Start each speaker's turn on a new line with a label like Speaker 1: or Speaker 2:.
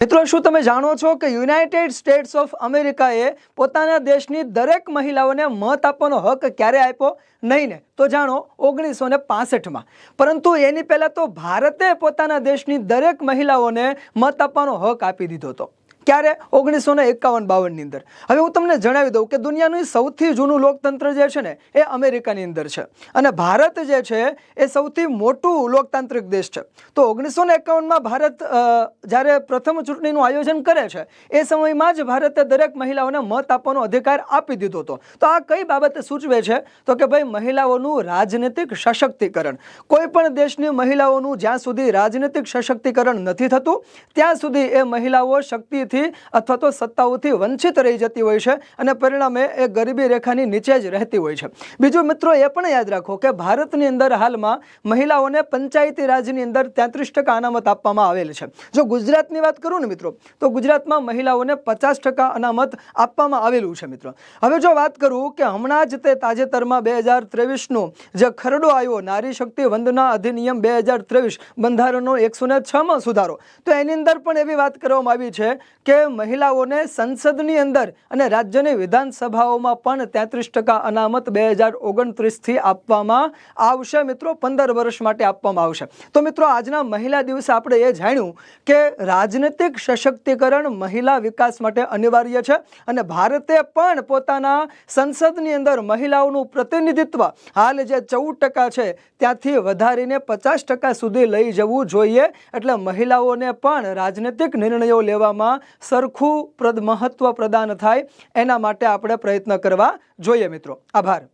Speaker 1: મિત્રો, શું તમે જાણો છો કે યુનાઇટેડ સ્ટેટ્સ ઓફ અમેરિકાએ પોતાના દેશની દરેક મહિલાઓને મત આપવાનો હક ક્યારે આપ્યો? નહીં ને. તો જાણો ઓગણીસો ને પાસઠમાં. પરંતુ એની પહેલાં તો ભારતે પોતાના દેશની દરેક મહિલાઓને મત આપવાનો હક આપી દીધો હતો. ક્યારે? ઓગણીસો ને એકાવન બાવનની અંદર. હવે હું તમને જણાવી દઉં કે દુનિયાનું સૌથી જૂનું લોકતંત્ર જે છે ને, એ અમેરિકાની અંદર છે. અને ભારત જે છે, એ સૌથી મોટું લોકતાંત્રિક દેશ છે. તો ઓગણીસો ને એકાવનમાં ભારત જ્યારે પ્રથમ ચૂંટણીનું આયોજન કરે છે, એ સમયમાં જ ભારતે દરેક મહિલાઓને મત આપવાનો અધિકાર આપી દીધો હતો. તો આ કઈ બાબતે સૂચવે છે? તો કે ભાઈ, મહિલાઓનું રાજનીતિક સશક્તિકરણ. કોઈ પણ દેશની મહિલાઓનું જ્યાં સુધી રાજનીતિક સશક્તિકરણ નથી થતું, ત્યાં સુધી એ મહિલાઓ શક્તિથી અથવા તો સત્તાઓથી વંચિત રહી જતી હોય છે અને પરિણામે એ ગરીબી રેખાની નીચે જ રહેતી હોય છે. બીજું મિત્રો એ પણ યાદ રાખો કે ભારતની અંદર હાલમાં મહિલાઓને પંચાયતી રાજની અંદર તેત્રીસ ટકા અનામત આપવામાં આવેલ છે. જો ગુજરાતની વાત કરું ને મિત્રો, તો ગુજરાતમાં મહિલાઓને પચાસ ટકા અનામત આપવામાં આવેલું છે મિત્રો. હવે જો વાત કરું કે હમણાં જ તે તાજેતરમાં બે હજાર ત્રેવીસનું જે ખરડો આવ્યો, નારી શક્તિ વંદના અધિનિયમ બે હજાર ત્રેવીસ બંધારણનો એકસો ને છમાં સુધારો, તો એની અંદર પણ એવી વાત કરવામાં આવી છે કે મહિલાઓને સંસદની અંદર અને રાજ્યની વિધાનસભાઓમાં પણ તેત્રીસ ટકા અનામત બે હજાર ઓગણત્રીસથી આપવામાં આવશે. મિત્રો, પંદર વર્ષ માટે આપવામાં આવશે. તો મિત્રો, આજના મહિલા દિવસે આપણે એ જાણ્યું કે રાજનીતિક સશક્તિકરણ મહિલા વિકાસ માટે અનિવાર્ય છે અને ભારતે પણ પોતાના સંસદની અંદર મહિલાઓનું પ્રતિનિધિત્વ હાલ જે ચૌદ ટકા છે ત્યાંથી વધારીને પચાસ ટકા સુધી લઈ જવું જોઈએ. એટલે મહિલાઓને પણ રાજનીતિક નિર્ણયો લેવામાં સરખું પ્રદ મહત્વ પ્રદાન થાય એના માટે આપણે પ્રયત્ન કરવા જોઈએ મિત્રો. આભાર.